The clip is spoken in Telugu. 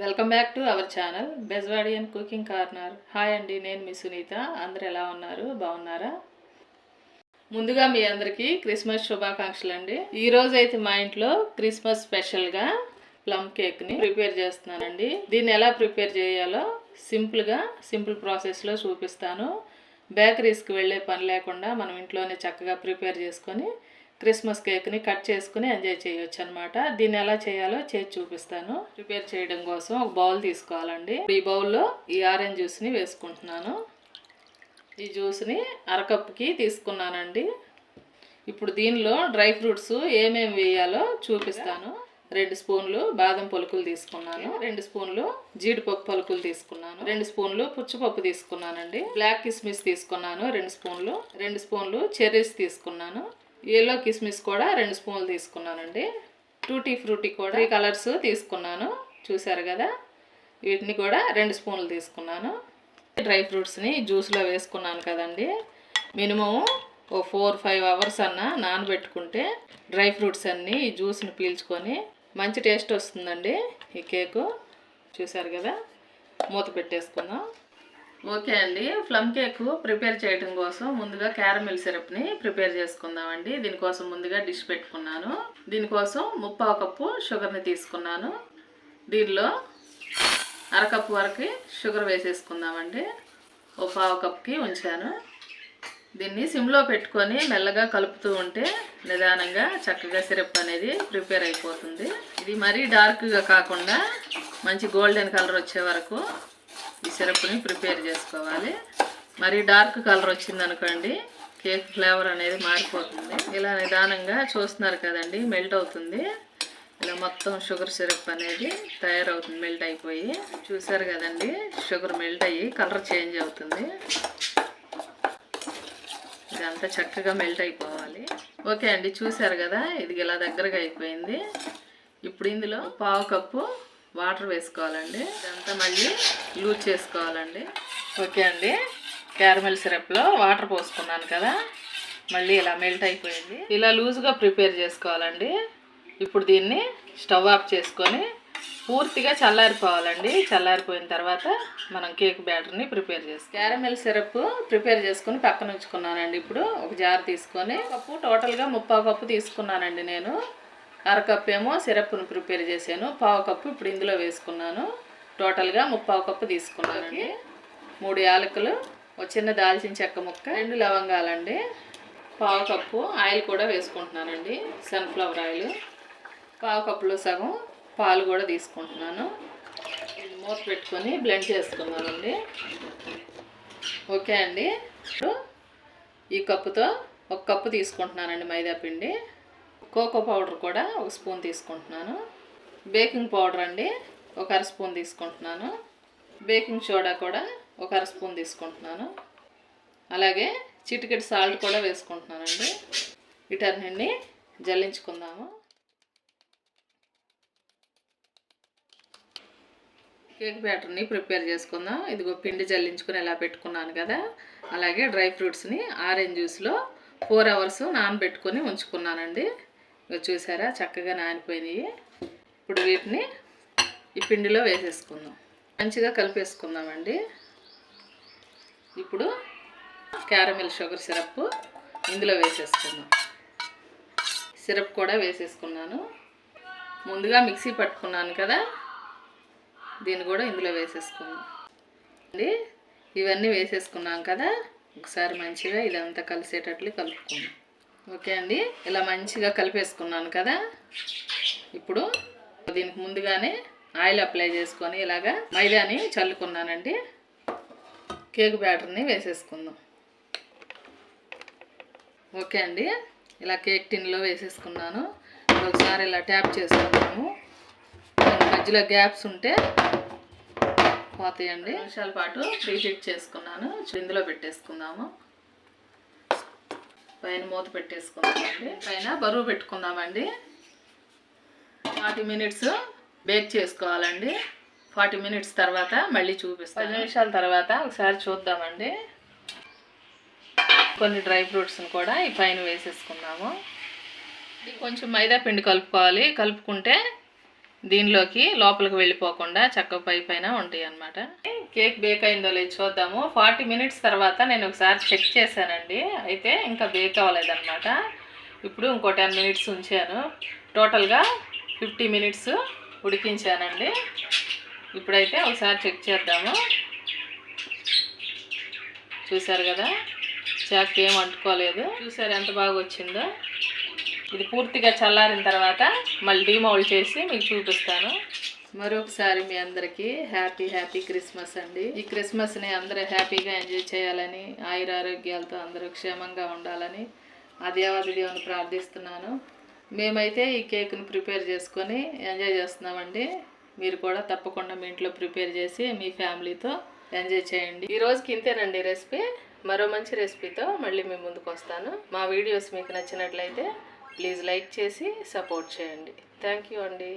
Welcome back to our channel Bezwadian cooking corner. Hi అండి నేను మీ సునీత. అందరు ఎలా ఉన్నారు? బాగున్నారా? ముందుగా మీ అందరికీ క్రిస్మస్ శుభాకాంక్షలు అండి. ఈరోజు అయితే మా ఇంట్లో క్రిస్మస్ స్పెషల్గా ప్లమ్ కేక్ని ప్రిపేర్ చేస్తున్నానండి. దీన్ని ఎలా ప్రిపేర్ చేయాలో సింపుల్గా సింపుల్ ప్రాసెస్లో చూపిస్తాను. బేకరీస్కి వెళ్ళే పని లేకుండా మనం ఇంట్లోనే చక్కగా ప్రిపేర్ చేసుకొని క్రిస్మస్ కేక్ని కట్ చేసుకుని ఎంజాయ్ చేయొచ్చు అనమాట దీన్ని ఎలా చేయాలో చేసి చూపిస్తాను. ప్రిపేర్ చేయడం కోసం ఒక బౌల్ తీసుకోవాలండి. ఈ బౌల్లో ఈ ఆరెంజ్ జ్యూస్ని వేసుకుంటున్నాను. ఈ జ్యూస్ని అరకప్పుకి తీసుకున్నానండి. ఇప్పుడు దీనిలో డ్రై ఫ్రూట్స్ ఏమేమి వేయాలో చూపిస్తాను. రెండు స్పూన్లు బాదం పలుకులు తీసుకున్నాను. రెండు స్పూన్లు జీడిపప్పు పలుకులు తీసుకున్నాను. రెండు స్పూన్లు పుచ్చిపప్పు తీసుకున్నానండి. బ్లాక్ కిస్మిస్ తీసుకున్నాను రెండు స్పూన్లు. రెండు స్పూన్లు చెర్రీస్ తీసుకున్నాను. ఎల్లో కిస్మిస్ కూడా రెండు స్పూన్లు తీసుకున్నానండి. టూటీ ఫ్రూటీ కూడా త్రీ కలర్స్ తీసుకున్నాను. చూసారు కదా? వీటిని కూడా రెండు స్పూన్లు తీసుకున్నాను. డ్రై ఫ్రూట్స్ని జ్యూస్లో వేసుకున్నాను కదండి. మినిమం ఓ ఫోర్ ఫైవ్ అవర్స్ అన్న నానబెట్టుకుంటే డ్రై ఫ్రూట్స్ అన్నీ ఈ జ్యూస్ని పీల్చుకొని మంచి టేస్ట్ వస్తుందండి ఈ కేకు చూసారు కదా? మూత పెట్టేసుకుందాం. ఓకే అండి. ప్లమ్ కేక్ ప్రిపేర్ చేయడం కోసం ముందుగా క్యారమిల్ సిరప్ని ప్రిపేర్ చేసుకుందామండి. దీనికోసం ముందుగా డిష్ పెట్టుకున్నాను. దీనికోసం ముప్పావు కప్పు షుగర్ని తీసుకున్నాను. దీనిలో అరకప్పు వరకు షుగర్ వేసేసుకుందామండి. ఓ పావు కప్కి ఉంచాను. దీన్ని సిమ్లో పెట్టుకొని మెల్లగా కలుపుతూ ఉంటే నిదానంగా చక్కగా సిరప్ అనేది ప్రిపేర్ అయిపోతుంది. ఇది మరీ డార్క్గా కాకుండా మంచి గోల్డెన్ కలర్ వచ్చే వరకు ఈ సిరప్ని ప్రిపేర్ చేసుకోవాలి. మరి డార్క్ కలర్ వచ్చింది అనుకోండి కేక్ ఫ్లేవర్ అనేది మారిపోతుంది. ఇలా నిదానంగా చూస్తున్నారు కదండి మెల్ట్ అవుతుంది. ఇలా మొత్తం షుగర్ సిరప్ అనేది తయారవుతుంది మెల్ట్ అయిపోయి. చూసారు కదండి షుగర్ మెల్ట్ అయ్యి కలర్ చేంజ్ అవుతుంది. ఇదంతా చక్కగా మెల్ట్ అయిపోవాలి. ఓకే అండి చూసారు కదా ఇది ఇలా దగ్గరగా అయిపోయింది. ఇప్పుడు ఇందులో పావు కప్పు వాటర్ వేసుకోవాలండి. ఇదంతా మళ్ళీ లూజ్ చేసుకోవాలండి. ఓకే అండి. క్యారమెల్ సిరప్లో వాటర్ పోసుకున్నాను కదా. మళ్ళీ ఇలా మెల్ట్ అయిపోయింది. ఇలా లూజ్గా ప్రిపేర్ చేసుకోవాలండి. ఇప్పుడు దీన్ని స్టవ్ ఆఫ్ చేసుకొని పూర్తిగా చల్లారిపోవాలండి. చల్లారిపోయిన తర్వాత మనం కేక్ బ్యాటర్ని ప్రిపేర్ చేస్తాం. క్యారమెల్ సిరప్ ప్రిపేర్ చేసుకుని పక్కన ఉంచుకున్నానండి. ఇప్పుడు ఒక జార్ తీసుకొని కప్పు టోటల్గా ముప్పా కప్పు తీసుకున్నానండి నేను. అరకప్పు ఏమో సిరప్ను ప్రిపేర్ చేశాను. పావు కప్పు ఇప్పుడు ఇందులో వేసుకున్నాను. టోటల్గా ముప్పావు కప్పు తీసుకున్నానండి. మూడు యాలకులు ఒక చిన్న దాల్చిన చెక్క ముక్క రెండు లవంగాలండి. పావు కప్పు ఆయిల్ కూడా వేసుకుంటున్నానండి. Sunflower oil. పావు కప్పులో సగం పాలు కూడా తీసుకుంటున్నాను. మూత పెట్టుకొని బ్లెండ్ చేసుకున్నానండి. ఓకే అండి. ఈ కప్పుతో ఒక కప్పు తీసుకుంటున్నానండి మైదా పిండి. కోకో పౌడర్ కూడా ఒక స్పూన్ తీసుకుంటున్నాను. బేకింగ్ పౌడర్ అండి ఒక అర స్పూన్ తీసుకుంటున్నాను. బేకింగ్ సోడా కూడా ఒక అర స్పూన్ తీసుకుంటున్నాను. అలాగే చిటికెట్ సాల్ట్ కూడా వేసుకుంటున్నానండి. వీటన్నింటిని జల్లించుకుందాము. కేక్ బ్యాటర్ని ప్రిపేర్ చేసుకుందాం. ఇదిగో పిండి జల్లించుకుని ఎలా పెట్టుకున్నాను కదా. అలాగే డ్రై ఫ్రూట్స్ని ఆరెంజ్ జ్యూస్లో ఫోర్ అవర్స్ నానబెట్టుకొని ఉంచుకున్నానండి. చూసారా? చక్కగా నానిపోయినాయి. ఇప్పుడు వీటిని ఈ పిండిలో వేసేసుకుందాం. మంచిగా కలిపేసుకుందామండి. ఇప్పుడు క్యారమిల్ షుగర్ సిరప్ ఇందులో వేసేసుకుందాం. సిరప్ కూడా వేసేసుకున్నాను. ముందుగా మిక్సీ పట్టుకున్నాను కదా? దీన్ని కూడా ఇందులో వేసేసుకుందాం. అండి ఇవన్నీ వేసేసుకున్నాం కదా? ఒకసారి మంచిగా ఇదంతా కలిసేటట్లు కలుపుకుందాం. ఓకే అండి. ఇలా మంచిగా కలిపేసుకున్నాను కదా. ఇప్పుడు దీనికి ముందుగానే ఆయిల్ అప్లై చేసుకొని ఇలాగా మైదాని చల్లుకున్నానండి. కేక్ బ్యాటర్ని వేసేసుకుందాం. ఓకే అండి. ఇలా కేక్ టిన్లో వేసేసుకున్నాను. ఒకసారి ఇలా ట్యాప్ చేసుకున్నాము మధ్యలో గ్యాప్స్ ఉంటే పోతాయండి. నిమిషాల పాటు ప్రీహీట్ చేసుకున్నాను. ఇందులో పెట్టేసుకుందాము. పైన మూత పెట్టేసుకుందామండి. పైన బరువు పెట్టుకుందామండి. ఫార్టీ మినిట్స్ బేక్ చేసుకోవాలండి. ఫార్టీ మినిట్స్ తర్వాత మళ్ళీ చూపిస్తాను. పది నిమిషాల తర్వాత ఒకసారి చూద్దామండి. కొన్ని డ్రై ఫ్రూట్స్ని కూడా ఈ పైన వేసేసుకుందాము. ఇది కొంచెం మైదా పిండి కలుపుకోవాలి. కలుపుకుంటే దీనిలోకి లోపలికి వెళ్ళిపోకుండా చక్క పై పైన ఉంటాయి అన్నమాట. కేక్ బేక్ అయిందో లేదు చూద్దాము. ఫార్టీ మినిట్స్ తర్వాత నేను ఒకసారి చెక్ చేశానండి. అయితే ఇంకా బేక్ అవ్వలేదన్నమాట. ఇప్పుడు ఇంకో టెన్ మినిట్స్ ఉంచాను. టోటల్గా ఫిఫ్టీ మినిట్స్ ఉడికించానండి. ఇప్పుడైతే ఒకసారి చెక్ చేద్దాము. చూసారు కదా? చాక్ ఏం అంటుకోలేదు. చూసారు ఎంత బాగా వచ్చిందో? ఇది పూర్తిగా చల్లారిన తర్వాత మళ్ళీ డీమౌల్డ్ చేసి మీకు చూపిస్తాను. మరొకసారి మీ అందరికీ హ్యాపీ హ్యాపీ క్రిస్మస్ అండి. ఈ క్రిస్మస్ని అందరూ హ్యాపీగా ఎంజాయ్ చేయాలని ఆయురారోగ్యాలతో అందరూ క్షేమంగా ఉండాలని ఆ దేవాది దేవుని ప్రార్థిస్తున్నాను. మేమైతే ఈ కేక్ని ప్రిపేర్ చేసుకొని ఎంజాయ్ చేస్తున్నామండి. మీరు కూడా తప్పకుండా మీ ఇంట్లో ప్రిపేర్ చేసి మీ ఫ్యామిలీతో ఎంజాయ్ చేయండి. ఈ రోజుకి ఇంతేనండి రెసిపీ. మరో మంచి రెసిపీతో మళ్ళీ మీ ముందుకు వస్తాను. మా వీడియోస్ మీకు నచ్చినట్లయితే ప్లీజ్ లైక్ చేసి సపోర్ట్ చేయండి. థ్యాంక్ యూ అండి.